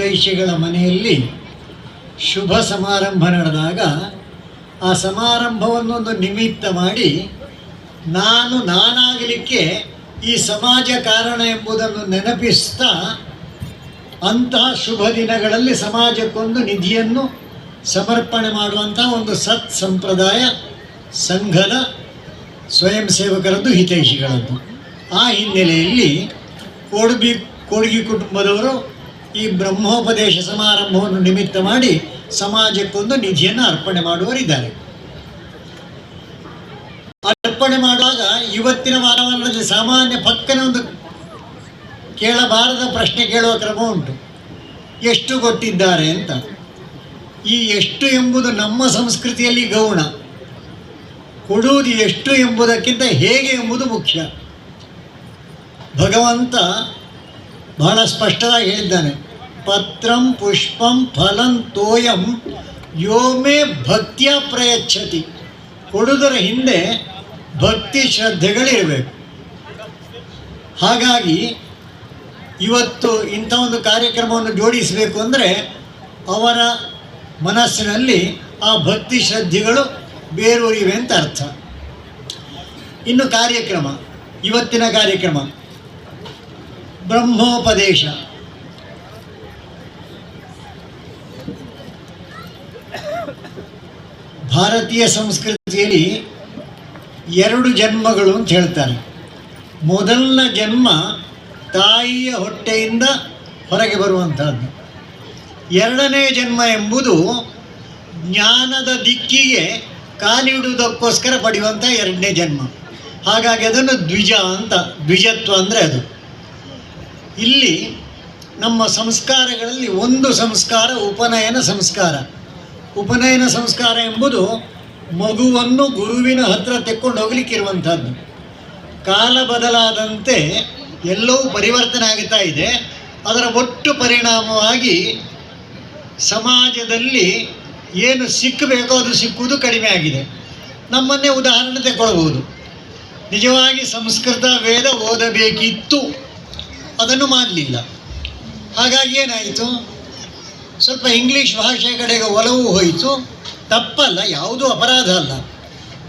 ಹಿತೈಷಿಗಳ ಮನೆಯಲ್ಲಿ ಶುಭ ಸಮಾರಂಭ ನಡೆದಾಗ ಆ ಸಮಾರಂಭವನ್ನೊಂದು ನಿಮಿತ್ತ ಮಾಡಿ ನಾನು ನಾನಾಗಲಿಕ್ಕೆ ಈ ಸಮಾಜ ಕಾರಣ ಎಂಬುದನ್ನು ನೆನಪಿಸ್ತಾ ಅಂತಹ ಶುಭ ದಿನಗಳಲ್ಲಿ ಸಮಾಜಕ್ಕೊಂದು ನಿಧಿಯನ್ನು ಸಮರ್ಪಣೆ ಮಾಡುವಂಥ ಒಂದು ಸತ್ ಸಂಪ್ರದಾಯ, ಸಂಘದ ಸ್ವಯಂ ಸೇವಕರದ್ದು ಹಿತೈಷಿಗಳದ್ದು. ಆ ಹಿನ್ನೆಲೆಯಲ್ಲಿ ಕೋಡ್ಬಿ, ಕೊಡುಗಿ ಕುಟುಂಬದವರು ಈ ಬ್ರಹ್ಮೋಪದೇಶ ಸಮಾರಂಭವನ್ನು ನಿಮಿತ್ತ ಮಾಡಿ ಸಮಾಜಕ್ಕೊಂದು ನಿಧಿಯನ್ನು ಅರ್ಪಣೆ ಮಾಡುವರಿದ್ದಾರೆ ಅರ್ಪಣೆ ಮಾಡುವಾಗ ಇವತ್ತಿನ ವಾತಾವರಣದಲ್ಲಿ ಸಾಮಾನ್ಯ ಪಕ್ಕನ ಒಂದು ಕೇಳಬಾರದ ಪ್ರಶ್ನೆ ಕೇಳುವ ಕ್ರಮ ಉಂಟು. ಎಷ್ಟು ಕೊಟ್ಟಿದ್ದಾರೆ ಅಂತ. ಈ ಎಷ್ಟು ಎಂಬುದು ನಮ್ಮ ಸಂಸ್ಕೃತಿಯಲ್ಲಿ ಗೌಣ. ಕೊಡುವುದು ಎಷ್ಟು ಎಂಬುದಕ್ಕಿಂತ ಹೇಗೆ ಎಂಬುದು ಮುಖ್ಯ. ಭಗವಂತ ಬಹಳ ಸ್ಪಷ್ಟವಾಗಿ ಹೇಳಿದ್ದಾನೆ ಪತ್ರಂ ಪುಷ್ಪಂ ಫಲಂ ತೋಯಂ ಯೋಮೆ ಭಕ್ತಿಯ ಪ್ರಯಚ್ಛತಿ. ಕೊಡುವುದರ ಹಿಂದೆ ಭಕ್ತಿ ಶ್ರದ್ಧೆಗಳಿರಬೇಕು. ಹಾಗಾಗಿ ಇವತ್ತು ಇಂಥ ಒಂದು ಕಾರ್ಯಕ್ರಮವನ್ನು ಜೋಡಿಸಬೇಕು ಅಂದರೆ ಅವರ ಮನಸ್ಸಿನಲ್ಲಿ ಆ ಭಕ್ತಿ ಶ್ರದ್ಧೆಗಳು ಬೇರೂರಿವೆ ಅಂತ ಅರ್ಥ. ಇನ್ನು ಕಾರ್ಯಕ್ರಮ, ಇವತ್ತಿನ ಕಾರ್ಯಕ್ರಮ. ಬ್ರಹ್ಮೋಪದೇಶ. ಭಾರತೀಯ ಸಂಸ್ಕೃತಿಯಲ್ಲಿ ಎರಡು ಜನ್ಮಗಳು ಅಂತ ಹೇಳ್ತಾರೆ. ಮೊದಲನ ಜನ್ಮ ತಾಯಿಯ ಹೊಟ್ಟೆಯಿಂದ ಹೊರಗೆ ಬರುವಂಥದ್ದು ಎರಡನೇ ಜನ್ಮ ಎಂಬುದು ಜ್ಞಾನದ ದಿಕ್ಕಿಗೆ ಕಾಲಿಡುವುದಕ್ಕೋಸ್ಕರ ಪಡೆಯುವಂಥ ಎರಡನೇ ಜನ್ಮ. ಹಾಗಾಗಿ ಅದನ್ನು ದ್ವಿಜ ಅಂತ, ದ್ವಿಜತ್ವ ಅಂದರೆ ಅದು. ಇಲ್ಲಿ ನಮ್ಮ ಸಂಸ್ಕಾರಗಳಲ್ಲಿ ಒಂದು ಸಂಸ್ಕಾರ, ಉಪನಯನ ಸಂಸ್ಕಾರ. ಉಪನಯನ ಸಂಸ್ಕಾರ ಎಂಬುದು ಮಗುವನ್ನು ಗುರುವಿನ ಹತ್ರ ತೆಕ್ಕೊಂಡು ಹೋಗ್ಲಿಕ್ಕಿರುವಂಥದ್ದು. ಕಾಲ ಬದಲಾದಂತೆ ಎಲ್ಲವೂ ಪರಿವರ್ತನೆ ಆಗ್ತಾ ಇದೆ. ಅದರ ಒಟ್ಟು ಪರಿಣಾಮವಾಗಿ ಸಮಾಜದಲ್ಲಿ ಏನು ಸಿಕ್ಕಬೇಕೋ ಅದು ಸಿಕ್ಕುವುದು ಕಡಿಮೆ ಆಗಿದೆ. ನಮ್ಮನ್ನೇ ಉದಾಹರಣೆ ತಗೊಳ್ಬೋದು ನಿಜವಾಗಿ ಸಂಸ್ಕೃತ, ವೇದ ಓದಬೇಕಿತ್ತು. ಅದನ್ನು ಮಾಡಲಿಲ್ಲ. ಹಾಗಾಗಿ ಏನಾಯಿತು? ಸ್ವಲ್ಪ ಇಂಗ್ಲೀಷ್ ಭಾಷೆ ಕಡೆಗೆ ಒಲವು ಹೋಯಿತು. ತಪ್ಪಲ್ಲ, ಯಾವುದೂ ಅಪರಾಧ ಅಲ್ಲ.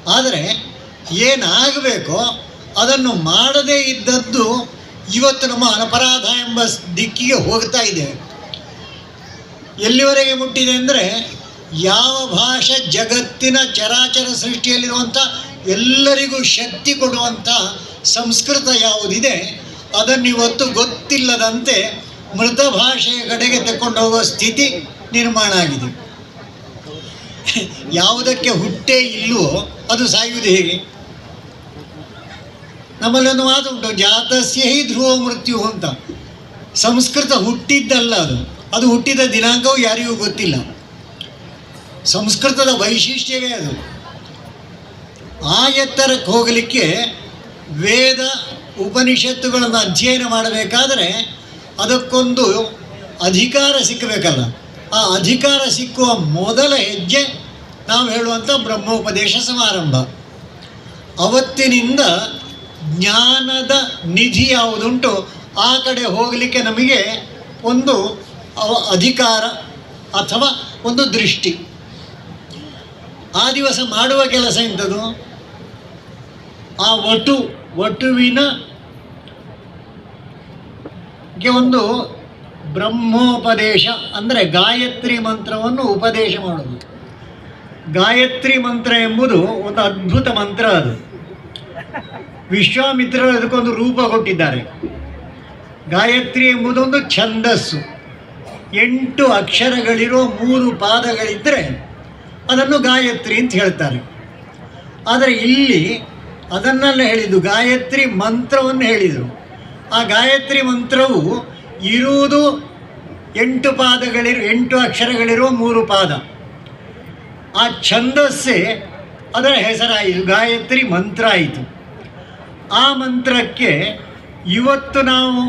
ಆದರೆ ಏನಾಗಬೇಕೋ ಅದನ್ನು ಮಾಡದೇ ಇದ್ದದ್ದು ಇವತ್ತು ನಮ್ಮ ಅಪರಾಧ ಎಂಬ ದಿಕ್ಕಿಗೆ ಹೋಗ್ತಾ ಇದೆ. ಎಲ್ಲಿವರೆಗೆ ಮುಟ್ಟಿದೆ ಅಂದರೆ ಯಾವ ಭಾಷೆ ಜಗತ್ತಿನ ಚರಾಚರ ಸೃಷ್ಟಿಯಲ್ಲಿರುವಂಥ ಎಲ್ಲರಿಗೂ ಶಕ್ತಿ ಕೊಡುವಂಥ ಸಂಸ್ಕೃತ ಯಾವುದಿದೆ ಅದನ್ನು ಇವತ್ತು ಗೊತ್ತಿಲ್ಲದಂತೆ ಮೃತ ಭಾಷೆಯ ಕಡೆಗೆ ತಕ್ಕೊಂಡು ಹೋಗುವ ಸ್ಥಿತಿ ನಿರ್ಮಾಣ ಆಗಿದೆ. ಯಾವುದಕ್ಕೆ ಹುಟ್ಟೇ ಇಲ್ಲವೋ ಅದು ಸಾಯುವುದು ಹೇಗೆ? ನಮ್ಮಲ್ಲಿ ಒಂದು ಮಾತು ಉಂಟು, ಜಾತಸ್ಯ ಹಿ ಧ್ರುವ ಮೃತ್ಯು ಅಂತ. ಸಂಸ್ಕೃತ ಹುಟ್ಟಿದ್ದಲ್ಲ ಅದು. ಅದು ಹುಟ್ಟಿದ ದಿನಾಂಕವು ಯಾರಿಗೂ ಗೊತ್ತಿಲ್ಲ. ಸಂಸ್ಕೃತದ ವೈಶಿಷ್ಟ್ಯವೇ ಅದು. ಆ ಎತ್ತರಕ್ಕೆ ಹೋಗಲಿಕ್ಕೆ ವೇದ ಉಪನಿಷತ್ತುಗಳನ್ನು ಅಧ್ಯಯನ ಮಾಡಬೇಕಾದರೆ ಅದಕ್ಕೊಂದು ಅಧಿಕಾರ ಸಿಕ್ಕಬೇಕಲ್ಲ. ಆ ಅಧಿಕಾರ ಸಿಕ್ಕುವ ಮೊದಲ ಹೆಜ್ಜೆ ನಾವು ಹೇಳುವಂಥ ಬ್ರಹ್ಮೋಪದೇಶ ಸಮಾರಂಭ. ಅವತ್ತಿನಿಂದ ಜ್ಞಾನದ ನಿಧಿ ಯಾವುದುಂಟು ಆ ಕಡೆ ಹೋಗಲಿಕ್ಕೆ ನಮಗೆ ಒಂದು ಅವ ಅಧಿಕಾರ ಅಥವಾ ಒಂದು ದೃಷ್ಟಿ. ಆ ದಿವಸ ಮಾಡುವ ಕೆಲಸ ಎಂಥದ್ದು ಆ ವಟು, ವಟುವಿನ ಗೆ ಒಂದು ಬ್ರಹ್ಮೋಪದೇಶ ಅಂದರೆ ಗಾಯತ್ರಿ ಮಂತ್ರವನ್ನು ಉಪದೇಶ ಮಾಡೋದು ಗಾಯತ್ರಿ ಮಂತ್ರ ಎಂಬುದು ಒಂದು ಅದ್ಭುತ ಮಂತ್ರ ಅದು. ವಿಶ್ವಾಮಿತ್ರರು ಅದಕ್ಕೊಂದು ರೂಪ ಕೊಟ್ಟಿದ್ದಾರೆ. ಗಾಯತ್ರಿ ಎಂಬುದೊಂದು ಛಂದಸ್ಸು. ಎಂಟು ಅಕ್ಷರಗಳಿರೋ ಮೂರು ಪಾದಗಳಿದ್ದರೆ ಅದನ್ನು ಗಾಯತ್ರಿ ಅಂತ ಹೇಳ್ತಾರೆ. ಆದರೆ ಇಲ್ಲಿ ಅದನ್ನೆಲ್ಲ ಹೇಳಿದ್ದು ಗಾಯತ್ರಿ ಮಂತ್ರವನ್ನು ಹೇಳಿದರು. ಆ ಗಾಯತ್ರಿ ಮಂತ್ರವು ಇರುವುದು ಎಂಟು ಪಾದಗಳಿರು, ಎಂಟು ಅಕ್ಷರಗಳಿರುವ ಮೂರು ಪಾದ. ಆ ಛಂದಸ್ಸೇ ಅದರ ಹೆಸರಾಯಿತು, ಗಾಯತ್ರಿ ಮಂತ್ರ ಆಯಿತು. ಆ ಮಂತ್ರಕ್ಕೆ ಇವತ್ತು ನಾವು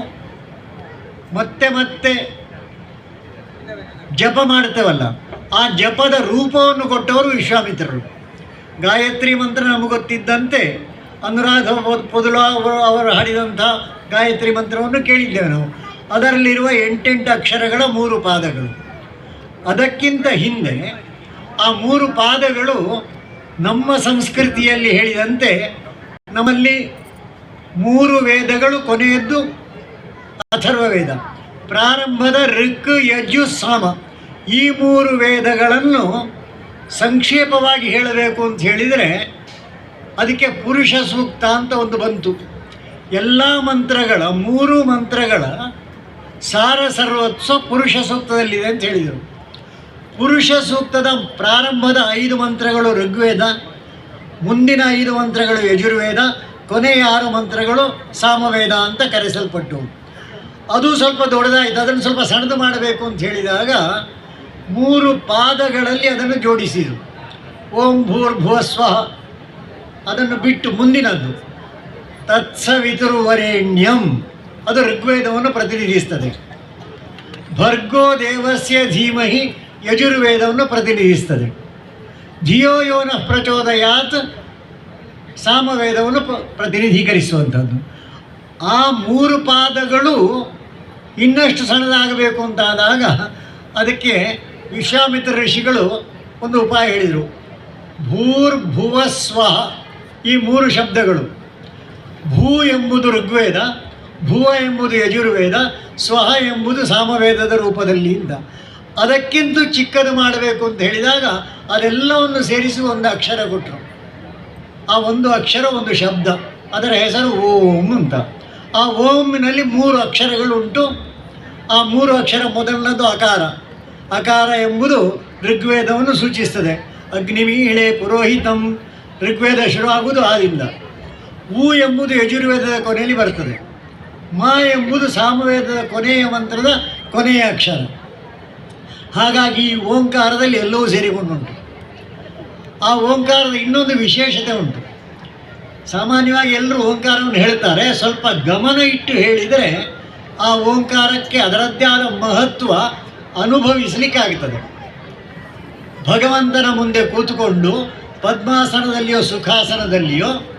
ಮತ್ತೆ ಮತ್ತೆ ಜಪ ಮಾಡ್ತೇವಲ್ಲ, ಆ ಜಪದ ರೂಪವನ್ನು ಕೊಟ್ಟವರು ವಿಶ್ವಾಮಿತ್ರರು. ಗಾಯತ್ರಿ ಮಂತ್ರ ನಮಗೆ ಗೊತ್ತಿದ್ದಂತೆ ಅನುರಾಧ ಪೊದಲು ಅವರು ಅವರು ಹಾಡಿದಂಥ ಗಾಯತ್ರಿ ಮಂತ್ರವನ್ನು ಕೇಳಿದ್ದೇವೆ ನಾವು ಅದರಲ್ಲಿರುವ ಎಂಟೆಂಟು ಅಕ್ಷರಗಳ ಮೂರು ಪಾದಗಳು. ಅದಕ್ಕಿಂತ ಹಿಂದೆ ಆ ಮೂರು ಪಾದಗಳು ನಮ್ಮ ಸಂಸ್ಕೃತಿಯಲ್ಲಿ ಹೇಳಿದಂತೆ ನಮ್ಮಲ್ಲಿ ಮೂರು ವೇದಗಳು ಕೊನೆಯದ್ದು ಅಥರ್ವ ವೇದ ಪ್ರಾರಂಭದ ಋಕ್, ಯಜು, ಸಾಮ. ಈ ಮೂರು ವೇದಗಳನ್ನು ಸಂಕ್ಷೇಪವಾಗಿ ಹೇಳಬೇಕು ಅಂತ ಹೇಳಿದರೆ ಅದಕ್ಕೆ ಪುರುಷ ಸೂಕ್ತ ಅಂತ ಒಂದು ಬಂತು. ಎಲ್ಲ ಮಂತ್ರಗಳ, ಮೂರು ಮಂತ್ರಗಳ ಸಾರ ಸರ್ವತ್ವ ಪುರುಷ ಸೂಕ್ತದಲ್ಲಿದೆ ಅಂತ ಹೇಳಿದರು. ಪುರುಷ ಸೂಕ್ತದ ಪ್ರಾರಂಭದ ಐದು ಮಂತ್ರಗಳು ಋಗ್ವೇದ, ಮುಂದಿನ ಐದು ಮಂತ್ರಗಳು ಯಜುರ್ವೇದ, ಕೊನೆಯ ಆರು ಮಂತ್ರಗಳು ಸಾಮವೇದ ಅಂತ ಕರೆಸಲ್ಪಟ್ಟವು ಅದು ಸ್ವಲ್ಪ ದೊಡ್ಡದಾಯಿತು, ಅದನ್ನು ಸ್ವಲ್ಪ ಸಣ್ಣದು ಮಾಡಬೇಕು ಅಂತ ಹೇಳಿದಾಗ ಮೂರು ಪಾದಗಳಲ್ಲಿ ಅದನ್ನು ಜೋಡಿಸಿದರು. ಓಂ ಭೂರ್ಭುವಸ್ವ, ಅದನ್ನು ಬಿಟ್ಟು ಮುಂದಿನದ್ದು. ತತ್ಸವಿತುರ್ವರೆಣ್ಯಂ. ಅದು ಋಗ್ವೇದವನ್ನು ಪ್ರತಿನಿಧಿಸ್ತದೆ. ಭರ್ಗೋ ದೇವಸ್ಯ ಧೀಮಹಿ ಯಜುರ್ವೇದವನ್ನು ಪ್ರತಿನಿಧಿಸ್ತದೆ. ಧಿಯೋ ಯೋನ ಪ್ರಚೋದಯಾತ್ ಸಾಮವೇದವನ್ನು ಪ್ರತಿನಿಧೀಕರಿಸುವಂಥದ್ದು. ಆ ಮೂರು ಪಾದಗಳು ಇನ್ನಷ್ಟು ಸಣ್ಣದಾಗಬೇಕು ಅಂತಾದಾಗ ಅದಕ್ಕೆ ವಿಶ್ವಾಮಿತ್ರ ಋಷಿಗಳು ಒಂದು ಉಪಾಯ ಹೇಳಿದರು. ಭೂರ್ಭುವಸ್ವ ಈ ಮೂರು ಶಬ್ದಗಳು. ಭೂ ಎಂಬುದು ಋಗ್ವೇದ, ಭುವ ಎಂಬುದು ಯಜುರ್ವೇದ, ಸ್ವಹ ಎಂಬುದು ಸಾಮವೇದದ ರೂಪದಲ್ಲಿ ಇಂದ ಅದಕ್ಕಿಂತ ಚಿಕ್ಕದು ಮಾಡಬೇಕು ಅಂತ ಹೇಳಿದಾಗ ಅದೆಲ್ಲವನ್ನು ಸೇರಿಸಿ ಒಂದು ಅಕ್ಷರ ಕೊಟ್ಟರು ಆ ಒಂದು ಅಕ್ಷರ ಒಂದು ಶಬ್ದ, ಅದರ ಹೆಸರು ಓಂ ಅಂತ. ಆ ಓಂನಲ್ಲಿ ಮೂರು ಅಕ್ಷರಗಳು ಉಂಟು ಆ ಮೂರು ಅಕ್ಷರ ಮೊದಲನದು ಅಕಾರ. ಅಕಾರ ಎಂಬುದು ಋಗ್ವೇದವನ್ನು ಸೂಚಿಸ್ತದೆ. ಅಗ್ನಿಮೀಳೆ ಪುರೋಹಿತಂ, ಋಗ್ವೇದ ಶುರುವಾಗುವುದು ಆದಿಂದ. ಊ ಎಂಬುದು ಯಜುರ್ವೇದದ ಕೊನೆಯಲ್ಲಿ ಬರ್ತದೆ. ಮಾ ಎಂಬುದು ಸಾಮವೇದದ ಕೊನೆಯ ಮಂತ್ರದ ಕೊನೆಯ ಅಕ್ಷರ. ಹಾಗಾಗಿ ಈ ಓಂಕಾರದಲ್ಲಿ ಎಲ್ಲವೂ ಸೇರಿಕೊಂಡುಂಟು. ಆ ಓಂಕಾರದ ಇನ್ನೊಂದು ವಿಶೇಷತೆ ಉಂಟು. ಸಾಮಾನ್ಯವಾಗಿ ಎಲ್ಲರೂ ಓಂಕಾರವನ್ನು ಹೇಳ್ತಾರೆ. ಸ್ವಲ್ಪ ಗಮನ ಇಟ್ಟು ಹೇಳಿದರೆ ಆ ಓಂಕಾರಕ್ಕೆ ಅದರದ್ದೇ ಆದ ಮಹತ್ವ ಅನುಭವಿಸಲಿಕ್ಕಾಗ್ತದೆ. ಭಗವಂತನ ಮುಂದೆ ಕೂತುಕೊಂಡು ಪದ್ಮಾಸನದಲ್ಲಿಯೋ, ಸುಖಾಸನದಲ್ಲಿಯೋ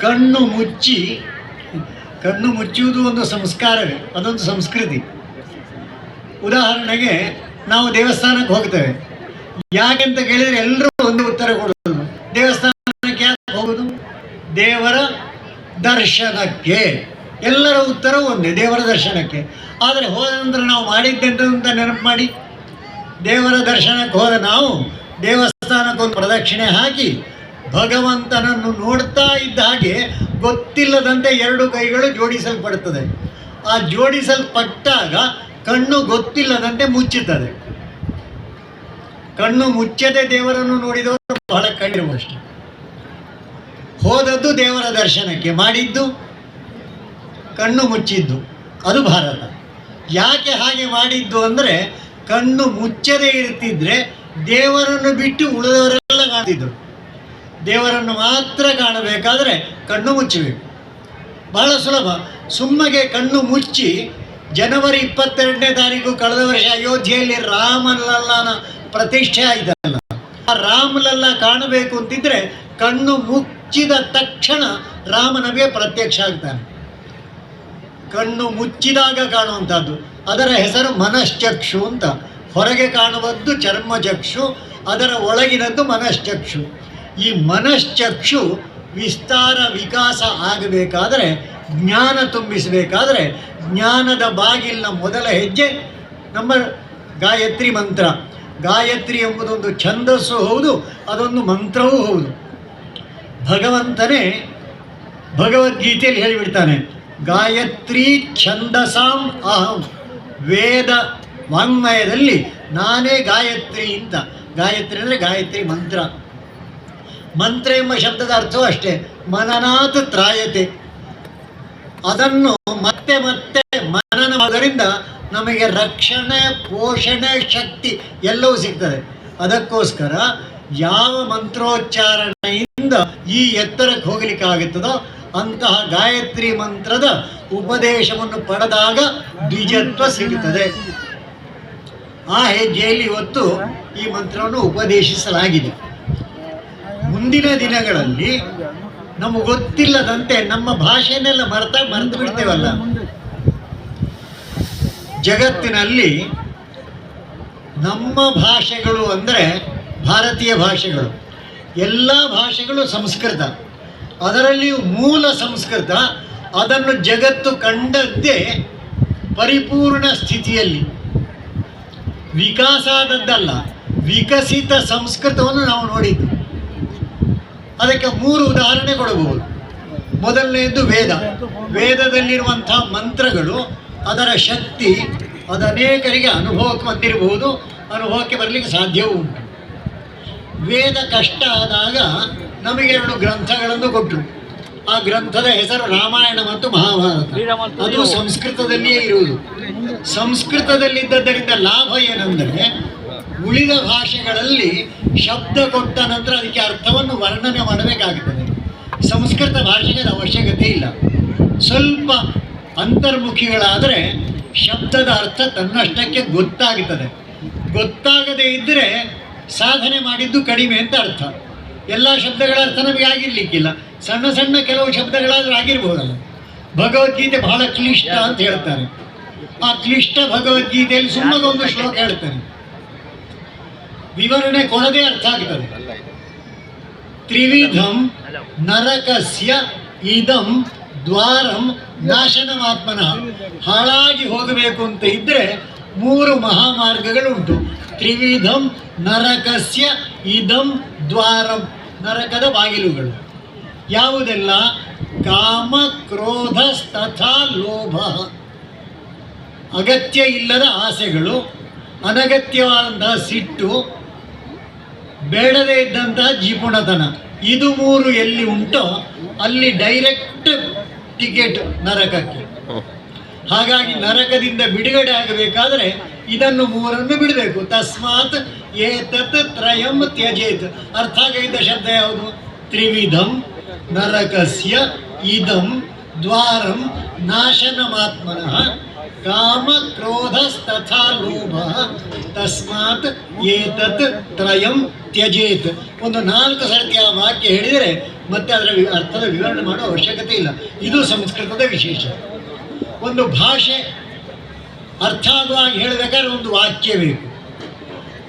ಕಣ್ಣು ಮುಚ್ಚಿ, ಕಣ್ಣು ಮುಚ್ಚುವುದು ಒಂದು ಸಂಸ್ಕಾರವೇ, ಅದೊಂದು ಸಂಸ್ಕೃತಿ. ಉದಾಹರಣೆಗೆ, ನಾವು ದೇವಸ್ಥಾನಕ್ಕೆ ಹೋಗ್ತೇವೆ. ಯಾಕೆಂತ ಕೇಳಿದರೆ ಎಲ್ಲರೂ ಒಂದು ಉತ್ತರ ಕೊಡೋದು ದೇವಸ್ಥಾನಕ್ಕೆ ಯಾಕೆ ಹೋಗೋದು ದೇವರ ದರ್ಶನಕ್ಕೆ. ಎಲ್ಲರ ಉತ್ತರ ಒಂದೇ, ದೇವರ ದರ್ಶನಕ್ಕೆ. ಆದರೆ ಹೋದ ನಂತರ ನಾವು ಮಾಡಿದ್ದೆಂತ ನೆನಪು ಮಾಡಿ. ದೇವರ ದರ್ಶನಕ್ಕೆ ಹೋದ ನಾವು ದೇವಸ್ಥಾನಕ್ಕೊಂದು ಪ್ರದಕ್ಷಿಣೆ ಹಾಕಿ ಭಗವಂತನನ್ನು ನೋಡ್ತಾ ಇದ್ದ ಹಾಗೆ ಗೊತ್ತಿಲ್ಲದಂತೆ ಎರಡು ಕೈಗಳು ಜೋಡಿಸಲ್ಪಡುತ್ತದೆ ಆ ಜೋಡಿಸಲ್ಪಟ್ಟಾಗ ಕಣ್ಣು ಗೊತ್ತಿಲ್ಲದಂತೆ ಮುಚ್ಚುತ್ತದೆ. ಕಣ್ಣು ಮುಚ್ಚದೆ ದೇವರನ್ನು ನೋಡಿದವರು ಬಹಳ ಕಣ್ಣಿರುವಷ್ಟು ಹೋದದ್ದು ದೇವರ ದರ್ಶನಕ್ಕೆ ಮಾಡಿದ್ದು, ಕಣ್ಣು ಮುಚ್ಚಿದ್ದು. ಅದು ಭಾರತ. ಯಾಕೆ ಹಾಗೆ ಮಾಡಿದ್ದು ಅಂದರೆ ಕಣ್ಣು ಮುಚ್ಚದೇ ಇರ್ತಿದ್ರೆ ದೇವರನ್ನು ಬಿಟ್ಟು ಉಳಿದವರೆಲ್ಲ ಕಾಣ್ತಿದ್ರು. ದೇವರನ್ನು ಮಾತ್ರ ಕಾಣಬೇಕಾದರೆ ಕಣ್ಣು ಮುಚ್ಚಬೇಕು. ಬಹಳ ಸುಲಭ. ಸುಮ್ಮಗೆ ಕಣ್ಣು ಮುಚ್ಚಿ ಜನವರಿ ಇಪ್ಪತ್ತೆರಡನೇ ತಾರೀಕು ಕಳೆದ ವರ್ಷ ಅಯೋಧ್ಯೆಯಲ್ಲಿ ರಾಮಲಲ್ಲನ ಪ್ರತಿಷ್ಠೆ ಆಯ್ತಲ್ಲ. ಆ ರಾಮಲಲ್ಲ ಕಾಣಬೇಕು ಅಂತಿದ್ರೆ ಕಣ್ಣು ಮುಚ್ಚಿದ ತಕ್ಷಣ ರಾಮನವೇ ಪ್ರತ್ಯಕ್ಷ ಆಗ್ತಾನೆ. ಕಣ್ಣು ಮುಚ್ಚಿದಾಗ ಕಾಣುವಂಥದ್ದು ಅದರ ಹೆಸರು ಮನಶ್ಚಕ್ಷು ಅಂತ. ಹೊರಗೆ ಕಾಣುವದ್ದು ಚರ್ಮಚಕ್ಷು, ಅದರ ಒಳಗಿನದ್ದು ಮನಶ್ಚಕ್ಷು. ಈ ಮನಶ್ಚಕ್ಷು ವಿಸ್ತಾರ ವಿಕಾಸ ಆಗಬೇಕಾದರೆ, ಜ್ಞಾನ ತುಂಬಿಸಬೇಕಾದರೆ, ಜ್ಞಾನದ ಬಾಗಿಲಿನ ಮೊದಲ ಹೆಜ್ಜೆ ನಮ್ಮ ಗಾಯತ್ರಿ ಮಂತ್ರ. ಗಾಯತ್ರಿ ಎಂಬುದೊಂದು ಛಂದಸ್ಸು ಹೌದು, ಅದೊಂದು ಮಂತ್ರವೂ ಹೌದು. ಭಗವಂತನೇ ಭಗವದ್ಗೀತೆಯಲ್ಲಿ ಹೇಳಿಬಿಡ್ತಾನೆ, ಗಾಯತ್ರಿ ಛಂದಸಾಂ ಅಹಂ. ವೇದ ವಾಂಗ್ಮಯದಲ್ಲಿ ನಾನೇ ಗಾಯತ್ರಿ ಅಂತ. ಗಾಯತ್ರಿ ಅಂದರೆ ಗಾಯತ್ರಿ ಮಂತ್ರ. ಮಂತ್ರ ಎಂಬ ಶಬ್ದದ ಅರ್ಥವೂ ಅಷ್ಟೇ. ಮನನಾತ್ ತ್ರಾಯತೆ. ಅದನ್ನು ಮತ್ತೆ ಮತ್ತೆ ಮನನ ನಮಗೆ ರಕ್ಷಣೆ, ಪೋಷಣೆ, ಶಕ್ತಿ ಎಲ್ಲವೂ ಸಿಗ್ತದೆ. ಅದಕ್ಕೋಸ್ಕರ ಯಾವ ಮಂತ್ರೋಚ್ಚಾರಣೆಯಿಂದ ಈ ಎತ್ತರಕ್ಕೆ ಹೋಗಲಿಕ್ಕೆ ಆಗುತ್ತದೋ ಅಂತಹ ಗಾಯತ್ರಿ ಮಂತ್ರದ ಉಪದೇಶವನ್ನು ಪಡೆದಾಗ ದ್ವಿಜತ್ವ ಸಿಗುತ್ತದೆ. ಆ ಹೆಜ್ಜೆಯಲ್ಲಿ ಇವತ್ತು ಈ ಮಂತ್ರವನ್ನು ಉಪದೇಶಿಸಲಾಗಿದೆ. ಮುಂದಿನ ದಿನಗಳಲ್ಲಿ ನಮಗೆ ಗೊತ್ತಿಲ್ಲದಂತೆ ನಮ್ಮ ಭಾಷೆನೆಲ್ಲ ಮರ್ತಾ ಮರೆತು ಬಿಡ್ತೇವಲ್ಲ. ಜಗತ್ತಿನಲ್ಲಿ ನಮ್ಮ ಭಾಷೆಗಳು ಅಂದರೆ ಭಾರತೀಯ ಭಾಷೆಗಳು. ಎಲ್ಲ ಭಾಷೆಗಳು ಸಂಸ್ಕೃತ. ಅದರಲ್ಲಿಯೂ ಮೂಲ ಸಂಸ್ಕೃತ, ಅದನ್ನು ಜಗತ್ತು ಕಂಡದ್ದೇ ಪರಿಪೂರ್ಣ ಸ್ಥಿತಿಯಲ್ಲಿ. ವಿಕಾಸ ಆದದ್ದಲ್ಲ, ವಿಕಸಿತ ಸಂಸ್ಕೃತವನ್ನು ನಾವು ನೋಡಿದ್ದು. ಅದಕ್ಕೆ ಮೂರು ಉದಾಹರಣೆ ಕೊಡಬಹುದು ಮೊದಲನೆಯದು ವೇದ. ವೇದದಲ್ಲಿರುವಂಥ ಮಂತ್ರಗಳು, ಅದರ ಶಕ್ತಿ, ಅದು ಅನೇಕರಿಗೆ ಅನುಭವಕ್ಕೆ ಬಂದಿರಬಹುದು. ಅನುಭವಕ್ಕೆ ಬರಲಿಕ್ಕೆ ಸಾಧ್ಯವೂ ಉಂಟು. ವೇದ ಕಷ್ಟ ಆದಾಗ ನಮಗೆ ಎರಡು ಗ್ರಂಥಗಳನ್ನು ಕೊಟ್ಟರು ಆ ಗ್ರಂಥದ ಹೆಸರು ರಾಮಾಯಣ ಮತ್ತು ಮಹಾಭಾರತ. ಅದು ಸಂಸ್ಕೃತದಲ್ಲಿಯೇ ಇರುವುದು. ಸಂಸ್ಕೃತದಲ್ಲಿದ್ದದರಿಂದ ಲಾಭ ಏನೆಂದರೆ ಉಳಿದ ಭಾಷೆಗಳಲ್ಲಿ ಶಬ್ದ ಕೊಟ್ಟ ನಂತರ ಅದಕ್ಕೆ ಅರ್ಥವನ್ನು ವರ್ಣನೆ ಮಾಡಬೇಕಾಗುತ್ತದೆ. ಸಂಸ್ಕೃತ ಭಾಷೆಗೆ ಅವಶ್ಯಕತೆ ಇಲ್ಲ. ಸ್ವಲ್ಪ ಅಂತರ್ಮುಖಿಗಳಾದರೆ ಶಬ್ದದ ಅರ್ಥ ತನ್ನಷ್ಟಕ್ಕೆ ಗೊತ್ತಾಗುತ್ತದೆ. ಗೊತ್ತಾಗದೇ ಇದ್ದರೆ ಸಾಧನೆ ಮಾಡಿದ್ದು ಕಡಿಮೆ ಅಂತ ಅರ್ಥ. ಎಲ್ಲ ಶಬ್ದಗಳ ಅರ್ಥ ನಮಗೆ ಆಗಿರ್ಲಿಕ್ಕಿಲ್ಲ. ಸಣ್ಣ ಸಣ್ಣ ಕೆಲವು ಶಬ್ದಗಳಾದರೂ ಆಗಿರ್ಬೋದಲ್ಲ. ಭಗವದ್ಗೀತೆ ಬಹಳ ಕ್ಲಿಷ್ಟ ಅಂತ ಹೇಳ್ತಾರೆ. ಆ ಕ್ಲಿಷ್ಟ ಭಗವದ್ಗೀತೆಯಲ್ಲಿ ಸುಮ್ಮನೆ ಒಂದು ಶ್ಲೋಕ ಹೇಳ್ತಾರೆ. ವಿವರಣೆ ಕೊಡದೆ ಅರ್ಥ ಆಗ್ತದೆ ತ್ರಿವಿಧಂ ನರಕಸ್ಯ ಇದಂ ದ್ವಾರಂ ನಾಶನಮಾತ್ಮನಃ. ಹಾಳಾಗಿ ಹೋಗಬೇಕು ಅಂತ ಇದ್ದರೆ ಮೂರು ಮಹಾಮಾರ್ಗಗಳುಂಟು. ತ್ರಿವಿಧಂ ನರಕಸ್ಯ ಇದಂ ದ್ವಾರಂ. ನರಕದ ಬಾಗಿಲುಗಳು. ಯಾವುದೆಲ್ಲ? ಕಾಮ ಕ್ರೋಧ ತಥಾ ಲೋಭ. ಅಗತ್ಯ ಇಲ್ಲದ ಆಸೆಗಳು ಅನಗತ್ಯವಾದಂತಹ ಸಿಟ್ಟು ಬೇಡದೇ ಇದ್ದಂತಹ ಜೀಪುಣತನ. ಇದು ಮೂರು ಎಲ್ಲಿ ಉಂಟೋ ಅಲ್ಲಿ ಡೈರೆಕ್ಟ್ ಟಿಕೆಟ್ ನರಕಕ್ಕೆ. ಹಾಗಾಗಿ ನರಕದಿಂದ ಬಿಡುಗಡೆ ಆಗಬೇಕಾದ್ರೆ ಇದನ್ನು ಮೂರನ್ನು ಬಿಡಬೇಕು. ತಸ್ಮಾತ್ ಏತತ್ ತ್ರಯಂ ತ್ಯಜೇತ್. ಅರ್ಥ ಆಗಿದ್ದ ಶಬ್ದ ಯಾವುದು? ತ್ರಿವಿಧಂ ನರಕಸ್ಯ ಇದಂ ದ್ವಾರಂ ನಾಶನಮಾತ್ಮನಃ. ಕಾಮ ಕ್ರೋಧಸ್ತಥಾ ಲೋಭ. ತಸ್ಮಾತ್ ಏತತ್ ತ್ರಯಂ ತ್ಯಜೇತ್. ಒಂದು ನಾಲ್ಕು ಸರ್ತಿ ಆ ವಾಕ್ಯ ಹೇಳಿದರೆ ಮತ್ತೆ ಅದರ ಅರ್ಥದ ವಿವರಣೆ ಮಾಡೋ ಅವಶ್ಯಕತೆ ಇಲ್ಲ. ಇದು ಸಂಸ್ಕೃತದ ವಿಶೇಷ. ಒಂದು ಭಾಷೆ ಅರ್ಥ ಆಗುವಾಗ ಹೇಳಬೇಕಾದ್ರೆ ಒಂದು ವಾಕ್ಯ ಬೇಕು.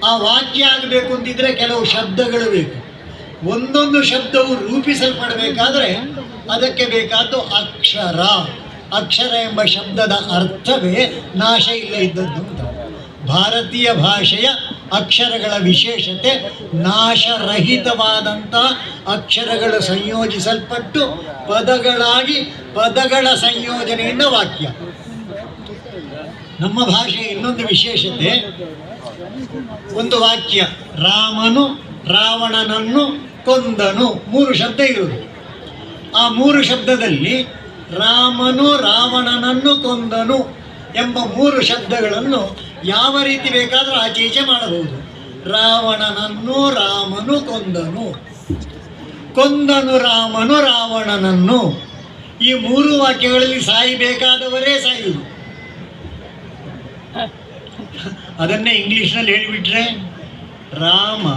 ಆ ವಾಕ್ಯ ಆಗಬೇಕು ಅಂತಿದ್ರೆ ಕೆಲವು ಶಬ್ದಗಳು ಬೇಕು. ಒಂದೊಂದು ಶಬ್ದವು ರೂಪಿಸಲ್ಪಡಬೇಕಾದ್ರೆ ಅದಕ್ಕೆ ಬೇಕಾದ್ದು ಅಕ್ಷರ. ಅಕ್ಷರ ಎಂಬ ಶಬ್ದದ ಅರ್ಥವೇ ನಾಶ ಇಲ್ಲ ಇದ್ದದ್ದು ಅಂತ. ಭಾರತೀಯ ಭಾಷೆಯ ಅಕ್ಷರಗಳ ವಿಶೇಷತೆ ನಾಶರಹಿತವಾದಂಥ ಅಕ್ಷರಗಳು ಸಂಯೋಜಿಸಲ್ಪಟ್ಟು ಪದಗಳಾಗಿ ಪದಗಳ ಸಂಯೋಜನೆಯಿಂದ ವಾಕ್ಯ. ನಮ್ಮ ಭಾಷೆಯ ಇನ್ನೊಂದು ವಿಶೇಷತೆ, ಒಂದು ವಾಕ್ಯ. ರಾಮನು ರಾವಣನನ್ನು ಕೊಂದನು ಮೂರು ಶಬ್ದ ಇರುವುದು. ಆ ಮೂರು ಶಬ್ದದಲ್ಲಿ ರಾಮನು ರಾವಣನನ್ನು ಕೊಂದನು ಎಂಬ ಮೂರು ಶಬ್ದಗಳನ್ನು ಯಾವ ರೀತಿ ಬೇಕಾದರೂ ಆಚೆ ಈಚೆ ಮಾಡಬಹುದು. ರಾವಣನನ್ನು ರಾಮನು ಕೊಂದನು. ಕೊಂದನು ರಾಮನು ರಾವಣನನ್ನು. ಈ ಮೂರು ವಾಕ್ಯಗಳಲ್ಲಿ ಸಾಯಬೇಕಾದವರೇ ಸಾಯುವುದು ಅದನ್ನೇ ಇಂಗ್ಲೀಷ್ನಲ್ಲಿ ಹೇಳಿಬಿಟ್ರೆ ರಾಮ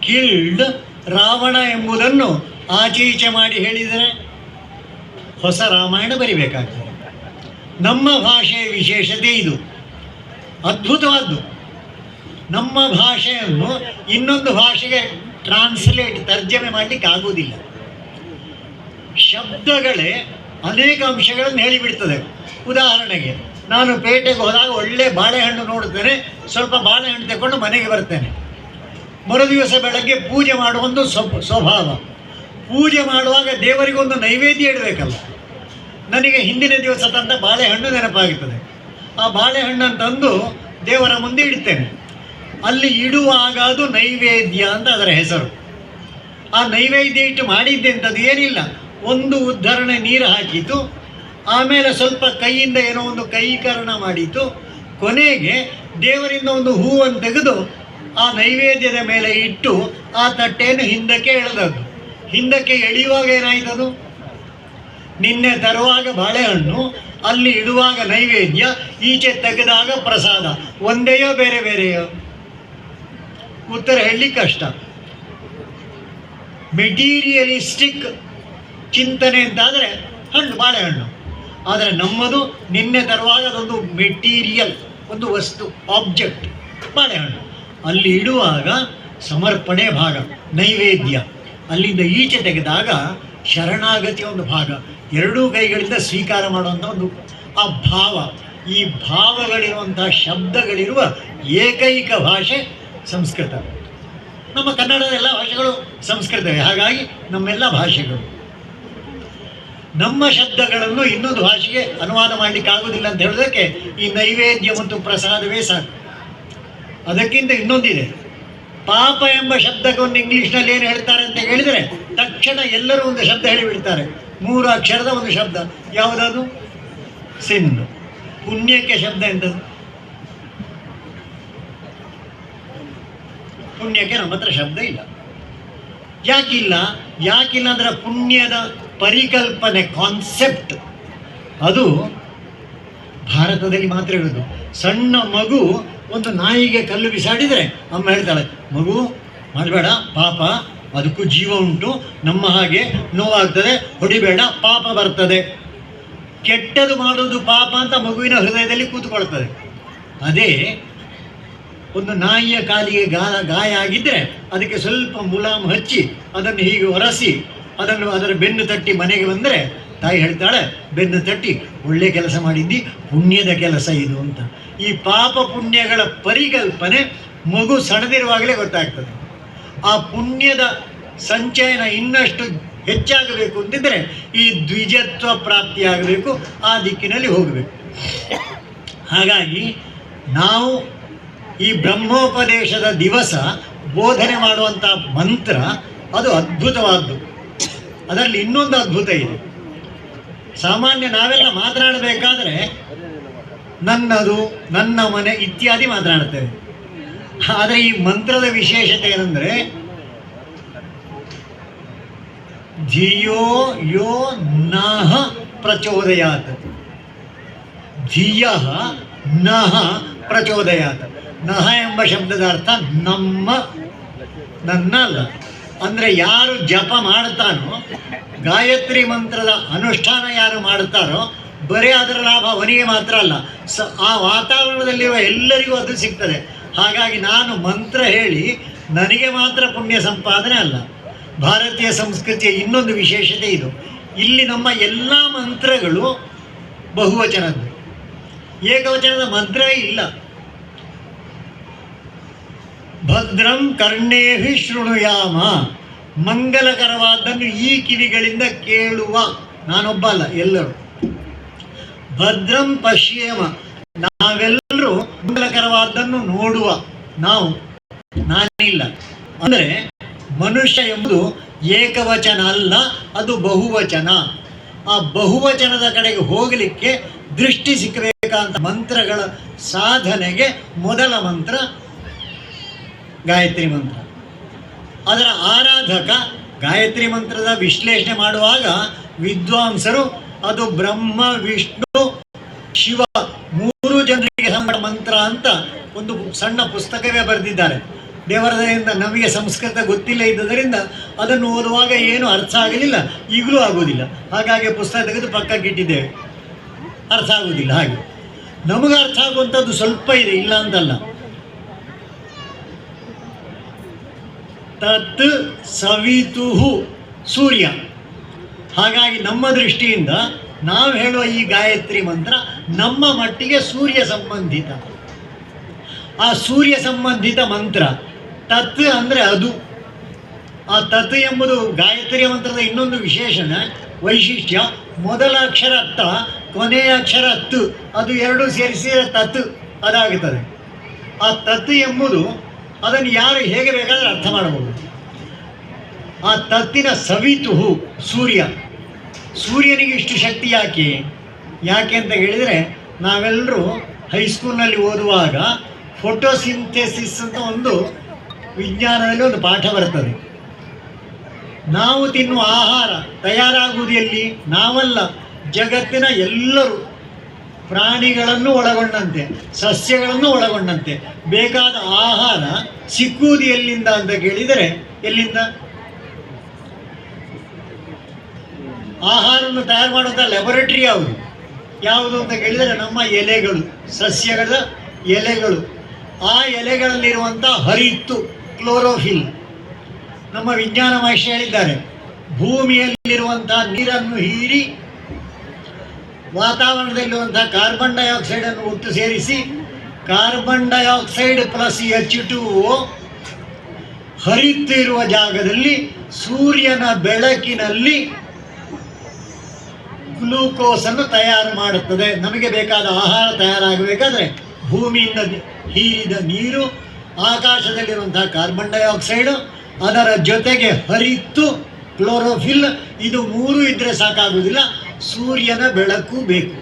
ಕಿಲ್ಡ್ ರಾವಣ ಎಂಬುದನ್ನು ಆಚೆ ಮಾಡಿ ಹೇಳಿದರೆ ಹೊಸ ರಾಮಾಯಣ ಬರಿಬೇಕಾಗ್ತದೆ. ನಮ್ಮ ಭಾಷೆಯ ವಿಶೇಷತೆ ಇದು. ಅದ್ಭುತವಾದ್ದು. ನಮ್ಮ ಭಾಷೆಯನ್ನು ಇನ್ನೊಂದು ಭಾಷೆಗೆ ಟ್ರಾನ್ಸ್ಲೇಟ್ ತರ್ಜಮೆ ಮಾಡಲಿಕ್ಕೆ ಆಗುವುದಿಲ್ಲ. ಶಬ್ದಗಳೇ ಅನೇಕ ಅಂಶಗಳನ್ನು ಹೇಳಿಬಿಡ್ತದೆ. ಉದಾಹರಣೆಗೆ, ನಾನು ಪೇಟೆಗೆ ಹೋದಾಗ ಒಳ್ಳೆ ಬಾಳೆಹಣ್ಣು ನೋಡುತ್ತೇನೆ, ಸ್ವಲ್ಪ ಬಾಳೆಹಣ್ಣು ತಗೊಂಡು ಮನೆಗೆ ಬರ್ತೇನೆ. ಮರುದಿವಸ ಬೆಳಗ್ಗೆ ಪೂಜೆ ಮಾಡುವ ಒಂದು ಸ್ವ- ಸ್ವಭಾವ. ಪೂಜೆ ಮಾಡುವಾಗ ದೇವರಿಗೊಂದು ನೈವೇದ್ಯ ಇಡಬೇಕಲ್ಲ. ನನಗೆ ಹಿಂದಿನ ದಿವಸ ತಂದ ಬಾಳೆಹಣ್ಣು ನೆನಪಾಗುತ್ತದೆ ಆ ಬಾಳೆಹಣ್ಣನ್ನು ತಂದು ದೇವರ ಮುಂದೆ ಇಡ್ತೇನೆ. ಅಲ್ಲಿ ಇಡುವಾಗ ಅದು ನೈವೇದ್ಯ ಅಂತ ಅದರ ಹೆಸರು. ಆ ನೈವೇದ್ಯ ಇಟ್ಟು ಮಾಡಿದ್ದೆ ಅಂತದ್ದು ಏನಿಲ್ಲ. ಒಂದು ಉದ್ಧರಣೆ ನೀರು ಹಾಕಿತು ಆಮೇಲೆ ಸ್ವಲ್ಪ ಕೈಯಿಂದ ಏನೋ ಒಂದು ಕೈಕರಣ ಮಾಡಿತು ಕೊನೆಗೆ ದೇವರಿಂದ ಒಂದು ಹೂವನ್ನು ತೆಗೆದು ಆ ನೈವೇದ್ಯದ ಮೇಲೆ ಇಟ್ಟು ಆ ತಟ್ಟೆಯನ್ನು ಹಿಂದಕ್ಕೆ ಎಳೆದದ್ದು. ಹಿಂದಕ್ಕೆ ಎಳೆಯುವಾಗ ಏನಾಯ್ತದು? ನಿನ್ನೆ ತರುವಾಗ ಬಾಳೆಹಣ್ಣು, ಅಲ್ಲಿ ಇಡುವಾಗ ನೈವೇದ್ಯ, ಈಚೆ ತೆಗೆದಾಗ ಪ್ರಸಾದ. ಒಂದೆಯೋ ಬೇರೆ ಬೇರೆಯೋ? ಉತ್ತರ ಹೇಳಿ ಕಷ್ಟ. ಮೆಟೀರಿಯಲಿಸ್ಟಿಕ್ ಚಿಂತನೆ ಅಂತಾದರೆ ಹಣ್ಣು, ಬಾಳೆಹಣ್ಣು. ಆದರೆ ನಮ್ಮದು ನಿನ್ನೆ ತರುವಾಗ ಅದೊಂದು ಮೆಟೀರಿಯಲ್, ಒಂದು ವಸ್ತು, ಆಬ್ಜೆಕ್ಟ್, ಬಾಳೆಹಣ್ಣು. ಅಲ್ಲಿ ಇಡುವಾಗ ಸಮರ್ಪಣೆ ಭಾಗ, ನೈವೇದ್ಯ. ಅಲ್ಲಿಂದ ಈಚೆ ತೆಗೆದಾಗ ಶರಣಾಗತಿಯ ಒಂದು ಭಾಗ. ಎರಡೂ ಕೈಗಳಿಂದ ಸ್ವೀಕಾರ ಮಾಡುವಂಥ ಒಂದು ಆ ಭಾವ. ಈ ಭಾವಗಳಿರುವಂತಹ ಶಬ್ದಗಳಿರುವ ಏಕೈಕ ಭಾಷೆ ಸಂಸ್ಕೃತ. ನಮ್ಮ ಕನ್ನಡದ ಎಲ್ಲ ಭಾಷೆಗಳು ಸಂಸ್ಕೃತವೇ ಹಾಗಾಗಿ ನಮ್ಮೆಲ್ಲ ಭಾಷೆಗಳು. ನಮ್ಮ ಶಬ್ದಗಳನ್ನು ಇನ್ನೊಂದು ಭಾಷೆಗೆ ಅನುವಾದ ಮಾಡಲಿಕ್ಕೆ ಆಗುವುದಿಲ್ಲ ಅಂತ ಹೇಳೋದಕ್ಕೆ ಈ ನೈವೇದ್ಯ ಮತ್ತು ಪ್ರಸಾದವೇ ಸಾಕು. ಅದಕ್ಕಿಂತ ಇನ್ನೊಂದಿದೆ. ಪಾಪ ಎಂಬ ಶಬ್ದಕ್ಕೊಂದು ಇಂಗ್ಲೀಷ್ನಲ್ಲಿ ಏನು ಹೇಳ್ತಾರೆ ಅಂತ ಹೇಳಿದರೆ ತಕ್ಷಣ ಎಲ್ಲರೂ ಒಂದು ಶಬ್ದ ಹೇಳಿಬಿಡ್ತಾರೆ. ಮೂರು ಅಕ್ಷರದ ಒಂದು ಶಬ್ದ. ಯಾವುದದು? ಸಿನ್ ಪುಣ್ಯಕ್ಕೆ ಶಬ್ದ ಎಂಥದ್ದು ಪುಣ್ಯಕ್ಕೆ ನಮ್ಮ ಹತ್ರ ಶಬ್ದ ಇಲ್ಲ. ಯಾಕಿಲ್ಲ ಯಾಕಿಲ್ಲ ಅಂದರೆ ಪುಣ್ಯದ ಪರಿಕಲ್ಪನೆ ಕಾನ್ಸೆಪ್ಟ್ ಅದು ಭಾರತದಲ್ಲಿ ಮಾತ್ರ ಇರೋದು ಸಣ್ಣ ಮಗು ಒಂದು ನಾಯಿಗೆ ಕಲ್ಲು ಬಿಸಾಡಿದರೆ ಅಮ್ಮ ಹೇಳ್ತಾಳೆ ಮಗು ಮಾಡಬೇಡ, ಪಾಪ. ಅದಕ್ಕೂ ಜೀವ ಉಂಟು, ನಮ್ಮ ಹಾಗೆ ನೋವಾಗ್ತದೆ, ಹೊಡಿಬೇಡ, ಪಾಪ ಬರ್ತದೆ. ಕೆಟ್ಟದು ಮಾಡೋದು ಪಾಪ ಅಂತ ಮಗುವಿನ ಹೃದಯದಲ್ಲಿ ಕೂತ್ಕೊಳ್ತದೆ. ಅದೇ ಒಂದು ನಾಯಿಯ ಕಾಲಿಗೆ ಗಾಯ ಗಾಯ ಆಗಿದ್ದರೆ ಅದಕ್ಕೆ ಸ್ವಲ್ಪ ಮುಲಾಮ್ ಹಚ್ಚಿ, ಅದನ್ನು ಹೀಗೆ ಒರೆಸಿ, ಅದನ್ನು ಅದರ ಬೆನ್ನು ತಟ್ಟಿ ಮನೆಗೆ ಬಂದರೆ, ತಾಯಿ ಹೇಳ್ತಾಳೆ, ಬೆನ್ನು ತಟ್ಟಿ, ಒಳ್ಳೆ ಕೆಲಸ ಮಾಡಿದ್ದಿ, ಪುಣ್ಯದ ಕೆಲಸ ಇದು ಅಂತ. ಈ ಪಾಪ ಪುಣ್ಯಗಳ ಪರಿಕಲ್ಪನೆ ಮಗು ಸಣದಿರುವಾಗಲೇ ಗೊತ್ತಾಗ್ತದೆ. ಆ ಪುಣ್ಯದ ಸಂಚಯನ ಇನ್ನಷ್ಟು ಹೆಚ್ಚಾಗಬೇಕು ಅಂತಿದ್ರೆ ಈ ದ್ವಿಜತ್ವ ಪ್ರಾಪ್ತಿಯಾಗಬೇಕು ಆ ದಿಕ್ಕಿನಲ್ಲಿ ಹೋಗಬೇಕು. ಹಾಗಾಗಿ ನಾವು ಈ ಬ್ರಹ್ಮೋಪದೇಶದ ದಿವಸ ಬೋಧನೆ ಮಾಡುವಂಥ ಮಂತ್ರ ಅದು ಅದ್ಭುತವಾದ್ದು. ಅದರಲ್ಲಿ ಇನ್ನೊಂದು ಅದ್ಭುತ ಇದೆ. ಸಾಮಾನ್ಯ ನಾವೆಲ್ಲ ಮಾತನಾಡಬೇಕಾದ್ರೆ ನನ್ನದು, ನನ್ನ ಮನೆ ಇತ್ಯಾದಿ ಮಾತನಾಡ್ತೇವೆ. ಆದರೆ ಈ ಮಂತ್ರದ ವಿಶೇಷತೆ ಏನಂದರೆ ಧಿಯೋ ಯೋ ನಹ ಪ್ರಚೋದಯಾತ್. ಧಿಯ ನಹ ಪ್ರಚೋದಯಾತ್. ನಹ ಎಂಬ ಶಬ್ದದ ಅರ್ಥ ನಮ್ಮ, ನನ್ನ ಅಲ್ಲ. ಅಂದರೆ ಯಾರು ಜಪ ಮಾಡ್ತಾನೋ, ಗಾಯತ್ರಿ ಮಂತ್ರದ ಅನುಷ್ಠಾನ ಯಾರು ಮಾಡ್ತಾರೋ, ಬರೀ ಅದರ ಲಾಭ ಅವನಿಗೆ ಮಾತ್ರ ಅಲ್ಲ. ಸ, ಆ ವಾತಾವರಣದಲ್ಲಿರುವ ಎಲ್ಲರಿಗೂ ಅದು ಸಿಗ್ತದೆ. ಹಾಗಾಗಿ ನಾನು ಮಂತ್ರ ಹೇಳಿ ನನಗೆ ಮಾತ್ರ ಪುಣ್ಯ ಸಂಪಾದನೆ ಅಲ್ಲ. ಭಾರತೀಯ ಸಂಸ್ಕೃತಿಯ ಇನ್ನೊಂದು ವಿಶೇಷತೆ ಇದು. ಇಲ್ಲಿ ನಮ್ಮ ಎಲ್ಲ ಮಂತ್ರಗಳು ಬಹುವಚನದ್ದು. ಏಕವಚನದ ಮಂತ್ರ ಇಲ್ಲ. ಭದ್ರಂ ಕರ್ಣೇಹಿ ಶೃಣುಯಾಮ. ಮಂಗಲಕರವಾದನ್ನು ಈ ಕಿವಿಗಳಿಂದ ಕೇಳುವ. ನಾನೊಬ್ಬ ಅಲ್ಲ, ಎಲ್ಲರೂ. ಭದ್ರಂ ಪಶ್ಯೇಮ. ನಾವೆಲ್ಲರೂ ಮಂಗಳಕರವಾದನ್ನು ನೋಡುವ ನಾವು ನಾನಿಲ್ಲ. ಅಂದರೆ ಮನುಷ್ಯ ಎಂಬುದು ಏಕವಚನ ಅಲ್ಲ, ಅದು ಬಹುವಚನ. ಆ ಬಹುವಚನದ ಕಡೆಗೆ ಹೋಗಲಿಕ್ಕೆ ದೃಷ್ಟಿ ಸಿಕ್ಕಬೇಕಂತ ಮಂತ್ರಗಳ ಸಾಧನೆಗೆ ಮೊದಲ ಮಂತ್ರ ಗಾಯತ್ರಿ ಮಂತ್ರ. ಅದರ ಆರಾಧಕ ಗಾಯತ್ರಿ ಮಂತ್ರದ ವಿಶ್ಲೇಷಣೆ ಮಾಡುವಾಗ ವಿದ್ವಾಂಸರು ಅದು ಬ್ರಹ್ಮ, ವಿಷ್ಣು, ಶಿವ ಮೂರು ಜನರಿಗೆ ಸಂಬಳ ಮಂತ್ರ ಅಂತ ಒಂದು ಸಣ್ಣ ಪುಸ್ತಕವೇ ಬರೆದಿದ್ದಾರೆ. ದೇವರ ದಯೆಯಿಂದ ನಮಗೆ ಸಂಸ್ಕೃತ ಗೊತ್ತಿಲ್ಲ ಇದ್ದರಿಂದ ಅದನ್ನು ಓದುವಾಗ ಏನು ಅರ್ಥ ಆಗಲಿಲ್ಲ, ಈಗಲೂ ಆಗೋದಿಲ್ಲ ಹಾಗಾಗಿ ಪುಸ್ತಕ ತೆಗೆದು ಪಕ್ಕಕ್ಕೆ ಇಟ್ಟಿದ್ದೇವೆ. ಅರ್ಥ ಆಗೋದಿಲ್ಲ ಹಾಗೆ. ನಮಗೆ ಅರ್ಥ ಆಗುವಂಥದ್ದು ಸ್ವಲ್ಪ ಇದೆ, ಇಲ್ಲ ಅಂತಲ್ಲ. ತತ್ ಸವಿತುಹು ಸೂರ್ಯ. ಹಾಗಾಗಿ ನಮ್ಮ ದೃಷ್ಟಿಯಿಂದ ನಾವು ಹೇಳುವ ಈ ಗಾಯತ್ರಿ ಮಂತ್ರ ನಮ್ಮ ಮಟ್ಟಿಗೆ ಸೂರ್ಯ ಸಂಬಂಧಿತ. ಆ ಸೂರ್ಯ ಸಂಬಂಧಿತ ಮಂತ್ರ ತತ್ ಅಂದರೆ ಅದು. ಆ ತತ್ ಎಂಬುದು ಗಾಯತ್ರಿ ಮಂತ್ರದ ಇನ್ನೊಂದು ವಿಶೇಷಣ ವೈಶಿಷ್ಟ್ಯ. ಮೊದಲ ಅಕ್ಷರ ತ, ಕೊನೆಯ ಅಕ್ಷರ ತ್, ಅದು ಎರಡು ಸೇರಿಸಿ ತತ್ ಅದಾಗುತ್ತದೆ. ಆ ತತ್ ಎಂಬುದು ಅದನ್ನು ಯಾರು ಹೇಗೆ ಬೇಕಾದರೂ ಅರ್ಥ ಮಾಡಬಹುದು ಆ ತತ್ತಿನ ಸವಿತು ಸೂರ್ಯ. ಸೂರ್ಯನಿಗೆ ಇಷ್ಟು ಶಕ್ತಿ ಯಾಕೆ? ಯಾಕೆ ಅಂತ ಹೇಳಿದರೆ ನಾವೆಲ್ಲರೂ ಹೈಸ್ಕೂಲ್ನಲ್ಲಿ ಓದುವಾಗ ಫೋಟೋಸಿಂಥೆಸಿಸ್ ಅಂತ ಒಂದು ವಿಜ್ಞಾನದಲ್ಲಿ ಒಂದು ಪಾಠ ಬರ್ತದೆ. ನಾವು ತಿನ್ನುವ ಆಹಾರ ತಯಾರಾಗುವುದು ಎಲ್ಲಿ? ನಾವಲ್ಲ, ಜಗತ್ತಿನ ಎಲ್ಲರೂ. ಪ್ರಾಣಿಗಳನ್ನು ಒಳಗೊಂಡಂತೆ, ಸಸ್ಯಗಳನ್ನು ಒಳಗೊಂಡಂತೆ. ಬೇಕಾದ ಆಹಾರ ಸಿಕ್ಕುವುದು ಎಲ್ಲಿಂದ ಅಂತ ಕೇಳಿದರೆ, ಎಲ್ಲಿಂದ? ಆಹಾರವನ್ನು ತಯಾರು ಮಾಡುವಂಥ ಲ್ಯಾಬೊರೇಟರಿ ಯಾವುದು? ಯಾವುದು ಅಂತ ಕೇಳಿದರೆ ನಮ್ಮ ಎಲೆಗಳು, ಸಸ್ಯಗಳ ಎಲೆಗಳು. ಆ ಎಲೆಗಳಲ್ಲಿರುವಂಥ ಹರಿತ್ತು ಕ್ಲೋರೋಫಿಲ್. ನಮ್ಮ ವಿಜ್ಞಾನ ಮಹರ್ಷಿ ಹೇಳಿದ್ದಾರೆ ಭೂಮಿಯಲ್ಲಿರುವಂಥ ನೀರನ್ನು ಹೀರಿ ವಾತಾವರಣದಲ್ಲಿರುವಂತಹ ಕಾರ್ಬನ್ ಡೈಆಕ್ಸೈಡನ್ನು ಒಟ್ಟು ಸೇರಿಸಿ carbon dioxide plus H two ಹರಿತ್ತಿರುವ ಜಾಗದಲ್ಲಿ ಸೂರ್ಯನ ಬೆಳಕಿನಲ್ಲಿ ಗ್ಲೂಕೋಸ್ ಅನ್ನು ತಯಾರು ಮಾಡುತ್ತದೆ. ನಮಗೆ ಬೇಕಾದ ಆಹಾರ ತಯಾರಾಗಬೇಕಾದ್ರೆ ಭೂಮಿಯಿಂದ ಹೀರಿದ ನೀರು, ಆಕಾಶದಲ್ಲಿರುವಂತಹ ಕಾರ್ಬನ್ ಡೈಆಕ್ಸೈಡ್, ಅದರ ಜೊತೆಗೆ ಹರಿತು ಕ್ಲೋರೋಫಿಲ್, ಇದು ಮೂರು ಇದ್ದರೆ ಸಾಕಾಗುವುದಿಲ್ಲ. ಸೂರ್ಯನ ಬೆಳಕು ಬೇಕು.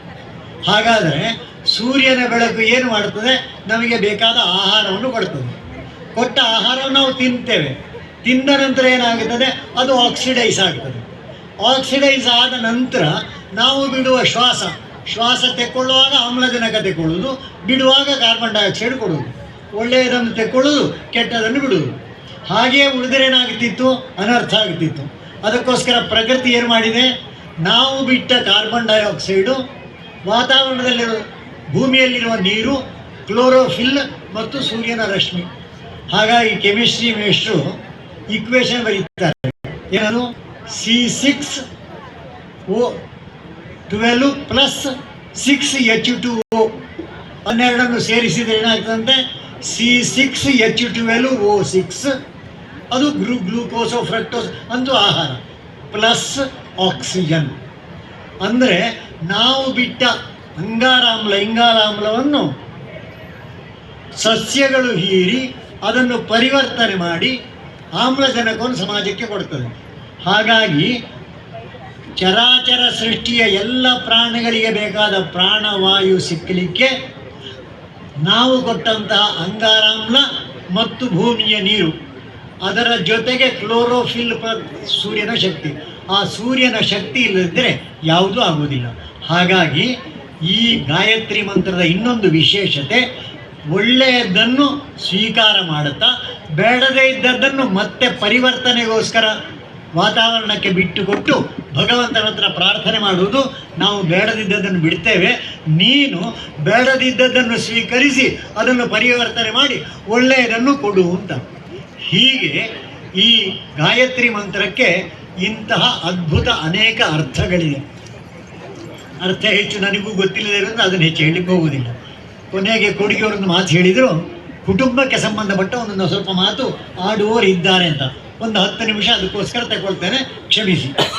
ಹಾಗಾದರೆ ಸೂರ್ಯನ ಬೆಳಕು ಏನು ಮಾಡುತ್ತದೆ? ನಮಗೆ ಬೇಕಾದ ಆಹಾರವನ್ನು ಕೊಡ್ತದೆ ಕೊಟ್ಟ ಆಹಾರವನ್ನು ನಾವು ತಿಂತೇವೆ. ತಿಂದ ನಂತರ ಏನಾಗುತ್ತದೆ? ಅದು ಆಕ್ಸಿಡೈಸ್ ಆಗ್ತದೆ. ಆಕ್ಸಿಡೈಸ್ ಆದ ನಂತರ ನಾವು ಬಿಡುವ ಶ್ವಾಸ ಶ್ವಾಸ ತೆಕ್ಕೊಳ್ಳುವಾಗ ಆಮ್ಲಜನಕ ತೆಕ್ಕೊಳ್ಳೋದು ಬಿಡುವಾಗ ಕಾರ್ಬನ್ ಡೈಆಕ್ಸೈಡ್ ಕೊಡುವುದು. ಒಳ್ಳೆಯದನ್ನು ತೆಕ್ಕೊಳ್ಳೋದು ಕೆಟ್ಟದನ್ನು ಬಿಡುವುದು. ಹಾಗೆಯೇ ಉಳಿದರೇನಾಗುತ್ತಿತ್ತು ಅನರ್ಥ ಆಗುತ್ತಿತ್ತು ಅದಕ್ಕೋಸ್ಕರ ಪ್ರಕೃತಿ ಏನು ಮಾಡಿದೆ? ನಾವು ಬಿಟ್ಟ ಕಾರ್ಬನ್ ಡೈಆಕ್ಸೈಡು ವಾತಾವರಣದಲ್ಲಿರೋ ಭೂಮಿಯಲ್ಲಿರುವ ನೀರು ಕ್ಲೋರೋಫಿಲ್ ಮತ್ತು ಸೂರ್ಯನ ರಶ್ಮಿ. ಹಾಗಾಗಿ ಕೆಮಿಸ್ಟ್ರಿ ಮೇಷ್ಟ್ರು ಈಕ್ವೇಶನ್ ಬರೀತಾರೆ. ಏನದು? C six O twelve plus six H two O. ಹನ್ನೆರಡನ್ನು ಸೇರಿಸಿದರೆ ಏನಾಗ್ತದಂತೆ? C six H twelve O six. ಅದು ಗ್ಲೂ ಗ್ಲೂಕೋಸೋ ಫ್ರಕ್ಟೋಸ್ ಅಂದು ಆಹಾರ. Plus oxygen. ಅಂದರೆ ನಾವು ಬಿಟ್ಟ ಅಂಗಾರಾಮ್ಲ, ಇಂಗಾರಾಮ್ಲವನ್ನು ಸಸ್ಯಗಳು ಹೀರಿ ಅದನ್ನು ಪರಿವರ್ತನೆ ಮಾಡಿ ಆಮ್ಲಜನಕವನ್ನು ಸಮಾಜಕ್ಕೆ ಕೊಡ್ತದೆ. ಹಾಗಾಗಿ ಚರಾಚರ ಸೃಷ್ಟಿಯ ಎಲ್ಲ ಪ್ರಾಣಿಗಳಿಗೆ ಬೇಕಾದ ಪ್ರಾಣವಾಯು ಸಿಕ್ಕಲಿಕ್ಕೆ ನಾವು ಕೊಟ್ಟಂತಹ ಅಂಗಾರಾಮ್ಲ ಮತ್ತು ಭೂಮಿಯ ನೀರು. ಅದರ ಜೊತೆಗೆ ಕ್ಲೋರೋಫಿಲ್ ಸೂರ್ಯನ ಶಕ್ತಿ. ಆ ಸೂರ್ಯನ ಶಕ್ತಿ ಇಲ್ಲದಿದ್ದರೆ ಯಾವುದೂ ಆಗುವುದಿಲ್ಲ. ಹಾಗಾಗಿ ಈ ಗಾಯತ್ರಿ ಮಂತ್ರದ ಇನ್ನೊಂದು ವಿಶೇಷತೆ, ಒಳ್ಳೆಯದನ್ನು ಸ್ವೀಕಾರ ಮಾಡುತ್ತಾ, ಬೇಡದೇ ಇದ್ದದ್ದನ್ನು ಮತ್ತೆ ಪರಿವರ್ತನೆಗೋಸ್ಕರ ವಾತಾವರಣಕ್ಕೆ ಬಿಟ್ಟುಕೊಟ್ಟು ಭಗವಂತನ ಹತ್ರ ಪ್ರಾರ್ಥನೆ ಮಾಡುವುದು ನಾವು ಬೇಡದಿದ್ದದ್ದನ್ನು ಬಿಡ್ತೇವೆ. ನೀನು ಬೇಡದಿದ್ದದ್ದನ್ನು ಸ್ವೀಕರಿಸಿ ಅದನ್ನು ಪರಿವರ್ತನೆ ಮಾಡಿ ಒಳ್ಳೆಯದನ್ನು ಕೊಡು ಅಂತ. ಹೀಗೆ ಈ ಗಾಯತ್ರಿ ಮಂತ್ರಕ್ಕೆ ಇಂತಹ ಅದ್ಭುತ ಅನೇಕ ಅರ್ಥಗಳಿವೆ. ಅರ್ಥ ಹೆಚ್ಚು ನನಗೂ ಗೊತ್ತಿಲ್ಲದೆ ಇರೋದು ಅದನ್ನು ಹೆಚ್ಚು ಹೇಳಲಿಕ್ಕೆ ಹೋಗುವುದಿಲ್ಲ. ಕೊನೆಗೆ ಕೊಡುಗೆಯವರೊಂದು ಮಾತು ಹೇಳಿದರು, ಕುಟುಂಬಕ್ಕೆ ಸಂಬಂಧಪಟ್ಟ ಒಂದೊಂದು ಸ್ವಲ್ಪ ಮಾತು ಆಡುವವರು ಇದ್ದಾರೆ ಅಂತ. ಒಂದು ಹತ್ತು ನಿಮಿಷ ಅದಕ್ಕೋಸ್ಕರ ತಗೊಳ್ತೇನೆ. ಕ್ಷಮಿಸಿ.